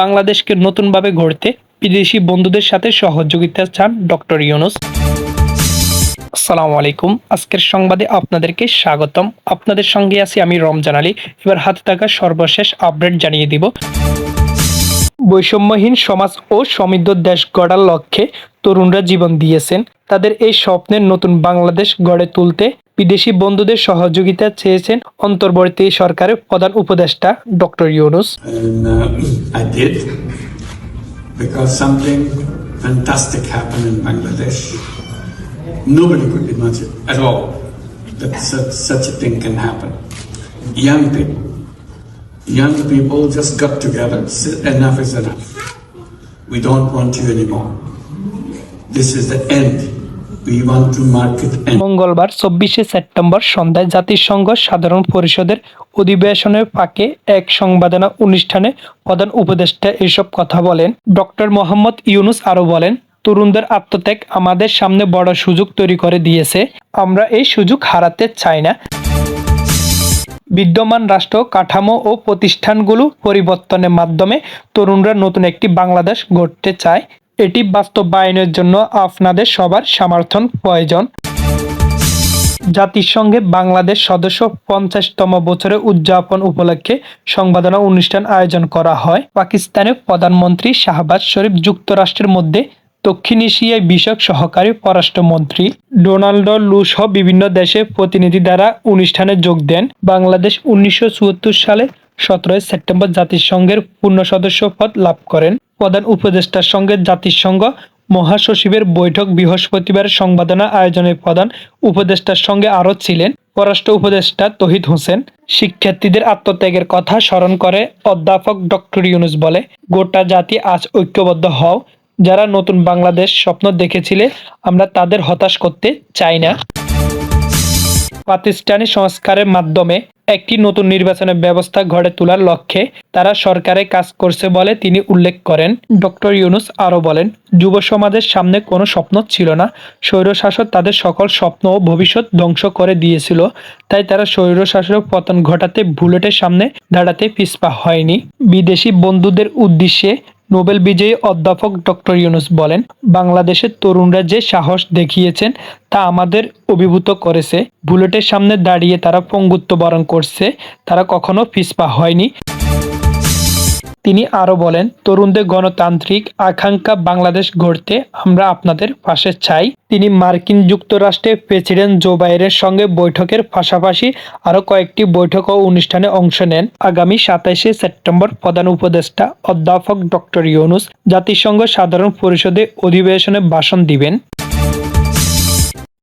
বাংলাদেশকে নতুনভাবে গড়তে বিদেশি বন্ধুদের সাথে সহযোগিতা চান ডক্টর ইউনুস। আসসালামু আলাইকুম আজকের সংবাদে আপনাদেরকে স্বাগতম। আপনাদের সঙ্গে আছি আমি রমজান আলী। এবার হাতে থাকা সর্বশেষ আপডেট জানিয়ে দিব। বৈষম্যহীন সমাজ ও সমৃদ্ধ দেশ গড়ার লক্ষ্যে তরুণরা জীবন দিয়েছেন। তাদের এই স্বপ্নের নতুন বাংলাদেশ গড়ে তুলতে বিদেশি বন্ধুদের সহযোগিতা চেয়েছেন অন্তর্বর্তী সরকারের প্রধান উপদেষ্টা doctor Yunus uh, because something fantastic happened in Bangladesh. Nobody could imagine at all that such, such a thing can happen. Young people, young people just got together, said enough is enough. We don't want you anymore. This is the end. মঙ্গলবার চব্বিশে September সন্ধ্যায় জাতিসংঘ সাধারণ পরিষদের অধিবেশনের ফাঁকে এক সংবাদনা অনুষ্ঠানে প্রধান উপদেষ্টা এসব কথা বলেন। ডক্টর মোহাম্মদ ইউনুস আরও বলেন, তরুণদের আত্মত্যাগ আমাদের সামনে বড় সুযোগ তৈরি করে দিয়েছে। আমরা এই সুযোগ হারাতে চাই না। বিদ্যমান রাষ্ট্র কাঠামো ও প্রতিষ্ঠানগুলো পরিবর্তনের মাধ্যমে তরুণরা নতুন একটি বাংলাদেশ গড়তে চায়। এটি বাস্তবায়নের জন্য আপনাদের সবার সমর্থন প্রয়োজন। জাতিসংঘে বাংলাদেশ সদস্য পঞ্চাশতম বছরে উদযাপন উপলক্ষে সংবাদনা অনুষ্ঠান আয়োজন করা হয়। পাকিস্তানের প্রধানমন্ত্রী শাহবাজ শরীফ যুক্তরাষ্ট্রের মধ্যে দক্ষিণ এশিয়ায় বিষয়ক সহকারী পররাষ্ট্রমন্ত্রী ডোনাল্ড লু সহ বিভিন্ন দেশের প্রতিনিধি দ্বারা অনুষ্ঠানে যোগ দেন। বাংলাদেশ উনিশশো চুয়াত্তর সালে সতেরোই সেপ্টেম্বর জাতিসংঘের পূর্ণ সদস্য পদ লাভ করেন। প্রধান উপদেষ্টার সঙ্গে জাতিসংঘ মহাসচিবের বৈঠক বৃহস্পতিবার সংবাদনা আয়োজনের প্রধান উপদেষ্টার সঙ্গে আরও ছিলেন পররাষ্ট্র উপদেষ্টা তহিদ হোসেন। শিক্ষার্থীদের আত্মত্যাগের কথা স্মরণ করে অধ্যাপক ডক্টর ইউনুস বলে, গোটা জাতি আজ ঐক্যবদ্ধ হও। যারা নতুন বাংলাদেশ স্বপ্ন দেখেছিলে, আমরা তাদের হতাশ করতে চাই না। প্রাতিষ্ঠানিক সংস্কারের মাধ্যমে একটি নতুন নির্বাচনের ব্যবস্থা গড়ে তোলার লক্ষ্যে তারা সরকারে কাজ করছে বলে তিনি উল্লেখ করেন। ডক্টর ইউনুস আরও বলেন, যুব সমাজের সামনে কোনো স্বপ্ন ছিল না। স্বৈরশাসক তাদের সকল স্বপ্ন ও ভবিষ্যৎ ধ্বংস করে দিয়েছিল। তাই তারা স্বৈরশাসনের পতন ঘটাতে বুলেটের সামনে দাঁড়াতে পিছপা হয়নি। বিদেশি বন্ধুদের উদ্দেশ্যে নোবেল বিজয়ী অধ্যাপক ডক্টর ইউনুস বলেন বাংলাদেশের তরুণরা যে সাহস দেখিয়েছেন তা আমাদের অভিভূত করেছে। বুলেটের সামনে দাঁড়িয়ে তারা পঙ্গুত্ব বরণ করছে। তারা কখনো পিসপা হয়নি। তিনি আরও বলেন, তরুণদের গণতান্ত্রিক আকাঙ্ক্ষা বাংলাদেশ গড়তে আমরা আপনাদের পাশে চাই। তিনি মার্কিন যুক্তরাষ্ট্রের প্রেসিডেন্ট জো বাইডেনের সঙ্গে বৈঠকের পাশাপাশি আরও কয়েকটি বৈঠক ও অনুষ্ঠানে অংশ নেন। আগামী সাতাইশে সেপ্টেম্বর প্রধান উপদেষ্টা অধ্যাপক ডক্টর ইউনুস জাতিসংঘ সাধারণ পরিষদে অধিবেশনে ভাষণ দিবেন।